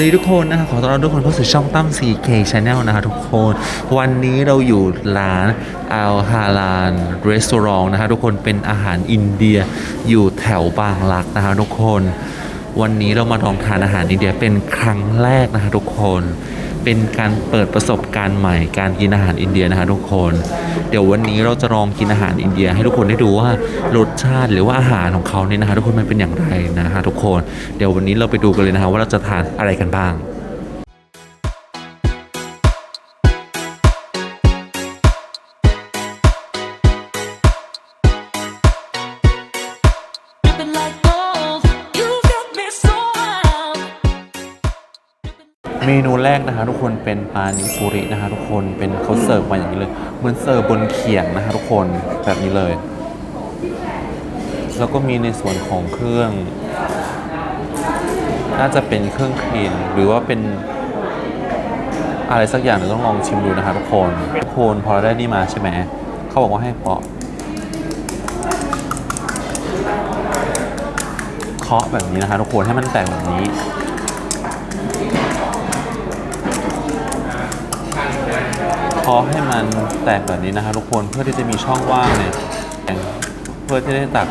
วัสดีทุกคนนะคะขอต้อนรับทุกคนเข้าสู่ช่องตั้ม 4K Channel นะคะทุกคน วันนี้เราอยู่ร้านอัลฮาลานรีสอร์ทนะคะทุกคนเป็นอาหารอินเดียอยู่แถวบางรักนะคะทุกคน วันนี้เรามาลองทานอาหารอินเดียเป็นครั้งแรกนะคะทุกคน เป็นการเปิดประสบการณ์ใหม่การกินอาหารอินเดียนะคะทุกคน เดี๋ยววันนี้เราจะลองกินอาหารอินเดีย ให้ทุกคนได้ดูว่ารสชาติหรือว่าอาหารของเขาเนี่ยนะคะทุกคนมันเป็นอย่างไรนะคะทุกคน เดี๋ยววันนี้เราไปดูกันเลยนะคะว่าเราจะทานอะไรกันบ้าง Dripping like เมนูแรกนะคะทุกคนเป็นปานิปุรินะคะทุกคนเป็นเขาเสิร์ฟมาอย่างนี้เลยเหมือนเสิร์ฟบนเขียงนะคะทุกคนแบบนี้เลย แล้วก็มีในส่วนของเครื่อง น่าจะเป็นเครื่องคลีนหรือว่าเป็นอะไรสักอย่างเดี๋ยวต้องลองชิมดูนะคะทุกคนทุกคนพอเราได้นี่มาใช่ไหมเขาบอกว่าให้เคาะเคาะแบบนี้นะคะทุกคนให้มันแตกแบบนี้าะให้มันแตกแบบนี้นะคะทุกคนเพื่อที่จะมีช่องว่างเนี่ยเพื่อที่ได้ตัก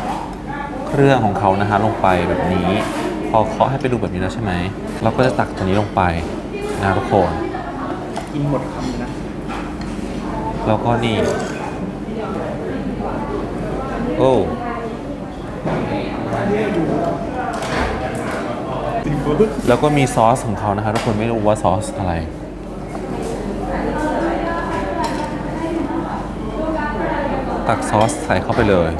เครื่องของเขานะคะลงไปแบบนี้ พอเคาะให้ไปดูแบบนี้แล้วใช่ไหมเราก็จะตักตัวนี้ลงไปนะทุกคนกินหมดคำเลยนะแล้วก็นี่โอ้ติเบิร์ดแล้วก็มีซอสของเขานะคะทุกคนไม่รู้ว่าซอสอะไร ตักซอสใส่เข้าไปเลย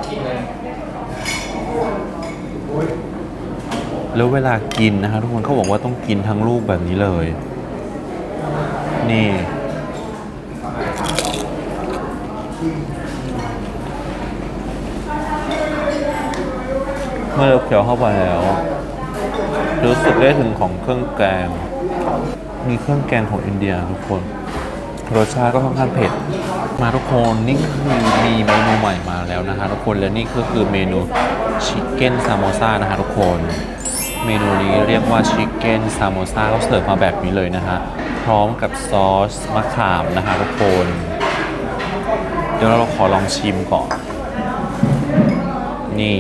แล้วเวลากินนะคะทุกคนเขาบอกว่าต้องกินทั้งลูกแบบนี้เลย นี่ เมื่อเราเคี้ยวเข้าไปแล้ว รู้สึกได้ถึงของเครื่องแกง มีเครื่องแกงของอินเดียทุกคน รสชาติก็ค่อนข้างเผ็ด มาทุกคนนี่คือมีเมนูใหม่มาแล้วนะคะทุกคนและนี่ก็คือเมนูชิคเก้นซามโมซานะคะทุกคน เมนูนี้เรียกว่าชิคเก้นซามโมซาเขาเสิร์ฟมาแบบนี้เลยนะคะพร้อมกับซอสมะขามนะคะทุกคน เดี๋ยวเราขอลองชิมก่อน นี่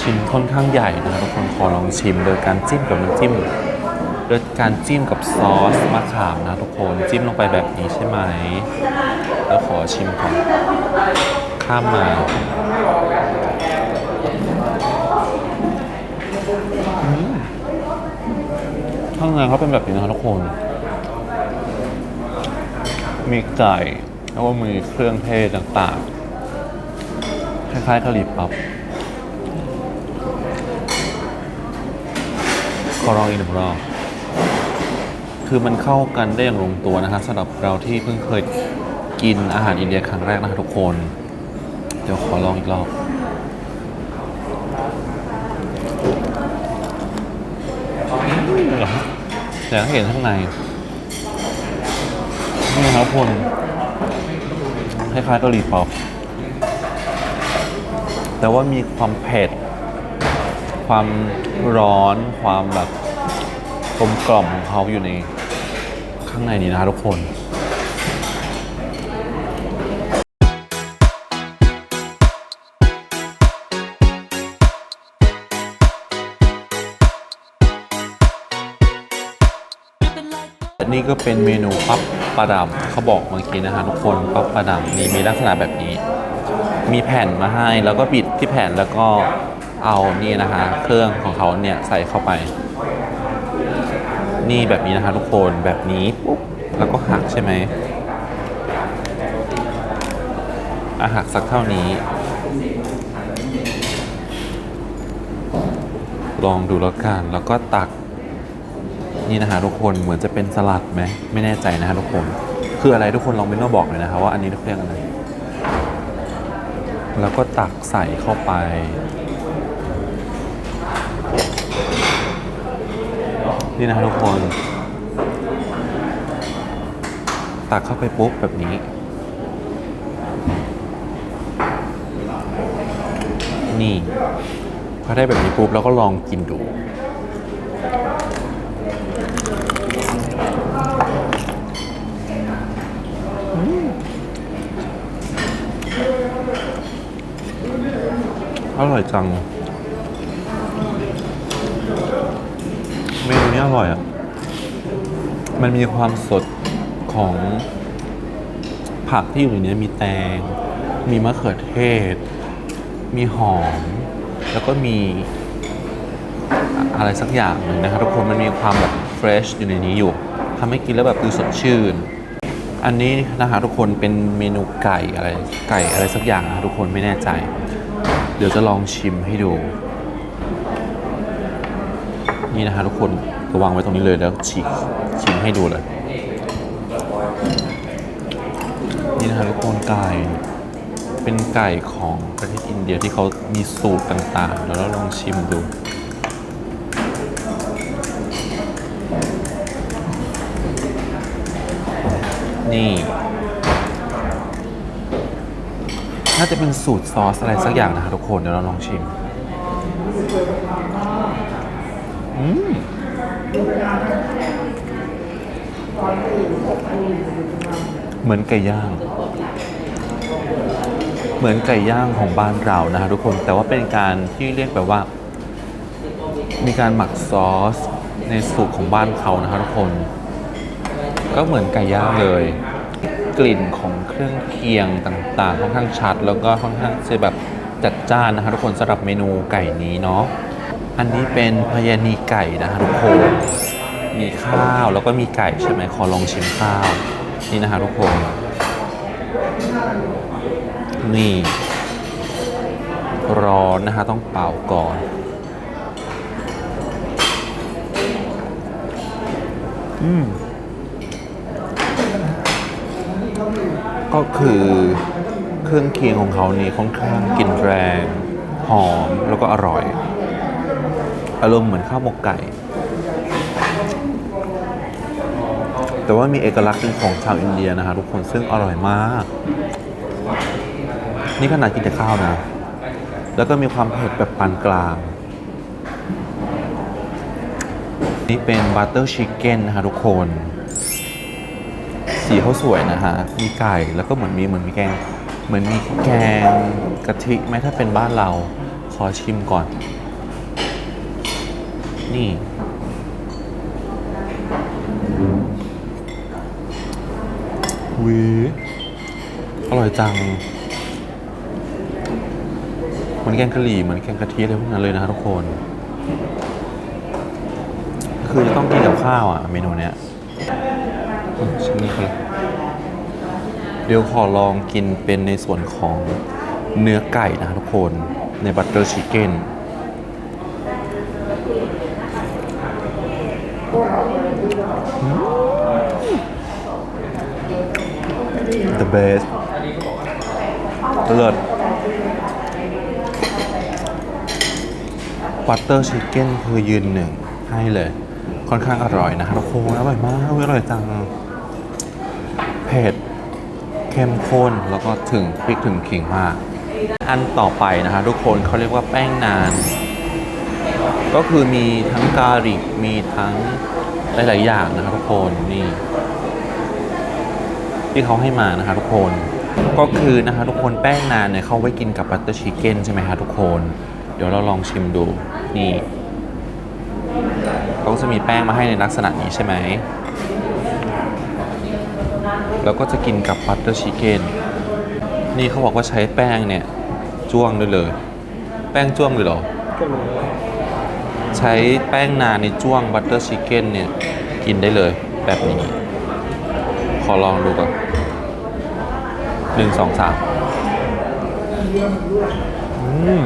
ชิ้นค่อนข้างใหญ่นะครับทุกคนขอลองชิมโดยการจิ้มกับน้ำจิ้ม โดยการจิ้มกับซอสมะขามนะทุกคน จิ้มลงไปแบบนี้ใช่ไหม แล้วขอชิมก่อน ข้ามมาข้างในเขาเป็นแบบนี้นะครับทุกคน มีไก่ แล้วก็มีเครื่องเทศต่างๆ คล้ายๆกะหรี่ปั๊บขอลองอีกหนึ่งรอบ คือมันเข้ากันได้อย่างลงตัวนะฮะสำหรับเราที่เพิ่งเคยกินอาหารอินเดียครั้งแรกนะครับทุกคน เดี๋ยวขอลองอีกรอบอยากให้เห็นข้างในนี่ครับคุณคล้ายๆเกาหลีป๊อปแต่ว่ามีความเผ็ด ความร้อนความแบบ กลมกล่อมของเขาอยู่ในข้างในนี้นะทุกคนนี่ก็เป็นเมนูปั๊บปลาดำเขาบอกเมื่อกี้นะฮะทุกคนปั๊บปลาดำนี่มีลักษณะแบบนี้ มีแผ่นมาให้แล้วก็บิดที่แผ่นแล้วก็เอานี่นะคะเครื่องของเขาเนี่ยใส่เข้าไป นี่แบบนี้นะคะทุกคนแบบนี้ปุ๊บแล้วก็หักใช่ไหมอะหักสักเท่านี้ ลองดูแล้วกันแล้วก็ตักนี่นะฮะทุกคนเหมือนจะเป็นสลัดไหมไม่แน่ใจนะฮะทุกคน คืออะไรทุกคนลองเป็นมาบอกเลยนะครับว่าอันนี้เรียกอะไรแล้วก็ตักใส่เข้าไป นี่นะทุกคน ตักเข้าไปปุ๊บแบบนี้ นี่พอได้แบบนี้ปุ๊บเราก็ลองกินดู อร่อยจัง เม นูนี้อร่อยอะ มันมีความสดของผักที่อยู่ในนี้มีแตง มีมะเขือเทศ มีหอม แล้วก็มีอะอะไรสักอย่างหนึ่งนะครับทุกคนมันมีความแบบเฟรชอยู่ในนี้อยู่ทำให้กินแล้วแบบดูสดชื่น อันนี้นะคะทุกคนเป็นเมนูไก่อะไรไก่อะไรสักอย่างนะทุกคนไม่แน่ใจ เดี๋ยวจะลองชิมให้ดู นี่นะคะทุกคน จะวางไว้ตรงนี้เลยแล้วฉีกชิมให้ดูเลย นี่นะคะทุกคนไก่เป็นไก่ของประเทศอินเดียที่เขามีสูตรต่างๆ แล้วเราลองชิมดูนี่น่าจะเป็นสูตรซอสอะไรสักอย่างนะครับทุกคนเดี๋ยวเราลองชิม อืม เหมือนไก่ย่าง เหมือนไก่ย่างของบ้านเรานะครับทุกคนแต่ว่าเป็นการที่เรียกแบบว่า มีการหมักซอสในสูตรของบ้านเขานะครับทุกคน ก็เหมือนไก่ย่างเลย กลิ่นของเครื่องเคียงต่างๆ ค่อนข้างชัด แล้วก็ค่อนข้างจะแบบจัดจ้านนะครับทุกคนสำหรับเมนูไก่นี้เนาะ อันนี้เป็นพยานีไก่นะครับทุกคนมีข้าวแล้วก็มีไก่ใช่ไหมขอลองชิมข้าว นี่นะครับทุกคน นี่ ร้อนนะฮะต้องเป่าก่อนอืมก็คือเครื่องเคียงของเขานี่ค่อนข้างกลิ่นแรง หอมแล้วก็อร่อย อารมณ์เหมือนข้าวหมกไก่ แต่ว่ามีเอกลักษณ์เป็นของชาวอินเดียนะฮะทุกคนซึ่งอร่อยมาก นี่ขนาดกินแต่ข้าวนะ แล้วก็มีความเผ็ดแบบปานกลาง นี่เป็นบัตเตอร์ชิคเก้นนะคะทุกคน สีเขาสวยนะฮะ มีไก่แล้วก็เหมือนมีเหมือนมีแกงเหมือนมีแกงกะทิไหมถ้าเป็นบ้านเราขอชิมก่อน นี่วีอร่อยจังเหมือนแกงกะหรี่เหมือนแกงกะทิอะไรพวกนั้นเลยนะทุกคน คือจะต้องกินกับข้าวอะ เมนูเนี้ยอืมชิ้นนี้คนละเดี๋ยวขอลองกินเป็นในส่วนของเนื้อไก่นะทุกคนในบัตเตอร์ชิคเก้น the best เลิศ บัตเตอร์ชิคเก้นคือยืนหนึ่งให้เลย ค่อนข้างอร่อยนะครับทุกคนอร่อยมากอุ๊ยอร่อยจัง เผ็ด เข้มข้น แล้วก็ถึงพริกถึงขิงมาก อันต่อไปนะคะทุกคนเขาเรียกว่าแป้งนาน ก็คือมีทั้งกาลิกมีทั้งหลาย ๆ อย่างนะครับทุกคนนี่ที่เขาให้มานะคะทุกคนก็คือนะคะทุกคนแป้งนานเนี่ยเขาไว้กินกับบัตเตอร์ชิคเก้นใช่ไหมคะทุกคน เดี๋ยวเราลองชิมดูนี่เขาจะมีแป้งมาให้ในลักษณะนี้ใช่ไหมแล้วก็จะกินกับบัตเตอร์ชิคเก้นนี่เขาบอกว่าใช้แป้งเนี่ยจ้วงได้เลย แป้งจ้วงเลยเหรอ ใช้แป้งนานในจ้วงบัตเตอร์ชิคเก้นเนี่ย กินได้เลยแบบนี้ ขอลองดูก่อนหนึ่งสองสามอืม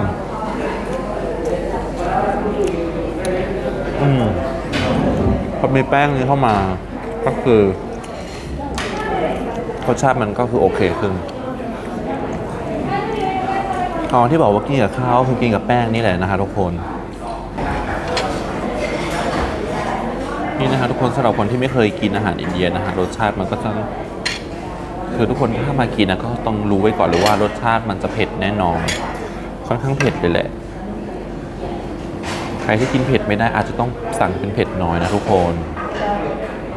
อืมพอมีแป้งนี้เข้ามา ก็คือรสชาติมันก็คือโอเคขึ้นตอนที่บอกว่ากินกับข้าวคือกินกับแป้งนี่แหละนะคะทุกคน นี่นะคะทุกคนสำหรับคนที่ไม่เคยกินอาหารอินเดียนะฮะรสชาติมันก็จะคือทุกคนถ้ามากินนะก็ต้องรู้ไว้ก่อนเลยว่ารสชาติมันจะเผ็ดแน่นอน ค่อนข้างเผ็ดเลยแหละ ใครที่กินเผ็ดไม่ได้อาจจะต้องสั่งเป็นเผ็ดน้อยนะทุกคน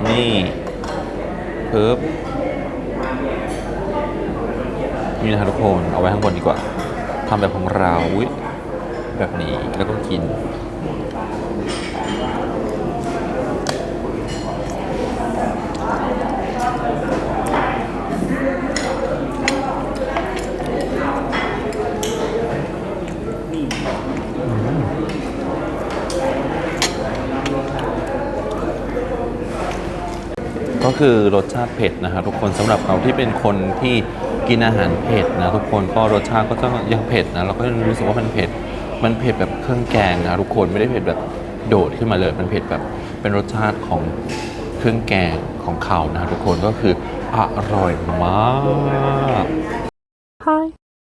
นี่เพิ่มนี่นะครับทุกคนเอาไว้ข้างบนดีกว่าทำแบบของเราแบบนี้แล้วก็กิน คือรสชาติเผ็ดนะครับทุกคนสำหรับเราที่เป็นคนที่กินอาหารเผ็ดนะทุกคนก็รสชาติก็จะยังเผ็ดนะเราก็รู้สึกว่ามันเผ็ดมันเผ็ดแบบเครื่องแกงนะทุกคนไม่ได้เผ็ดแบบโดดขึ้นมาเลยมันเผ็ดแบบเป็นรสชาติของเครื่องแกงของเขานะทุกคนก็คืออร่อยมาก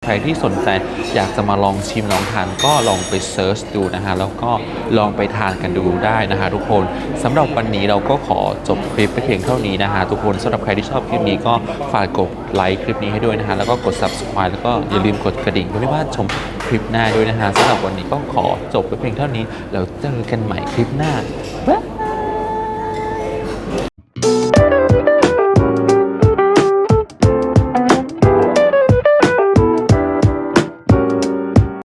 ใครที่สนใจอยากจะมาลองชิมลองทานก็ลองไปเซิร์ชดูนะฮะแล้วก็ลองไปทานกันดูได้นะฮะทุกคนสำหรับวันนี้เราก็ขอจบคลิปไปเพียงเท่านี้นะฮะทุกคนสำหรับใครที่ชอบคลิปนี้ก็ฝากกดไลค์คลิปนี้ให้ด้วยนะฮะแล้วก็กด subscribe แล้วก็อย่าลืมกดกระดิ่งเพื่อไม่พลาดชมคลิปหน้าด้วยนะฮะสำหรับวันนี้ก็ขอจบไปเพียงเท่านี้แล้วเจอกันใหม่คลิปหน้าบ๊าย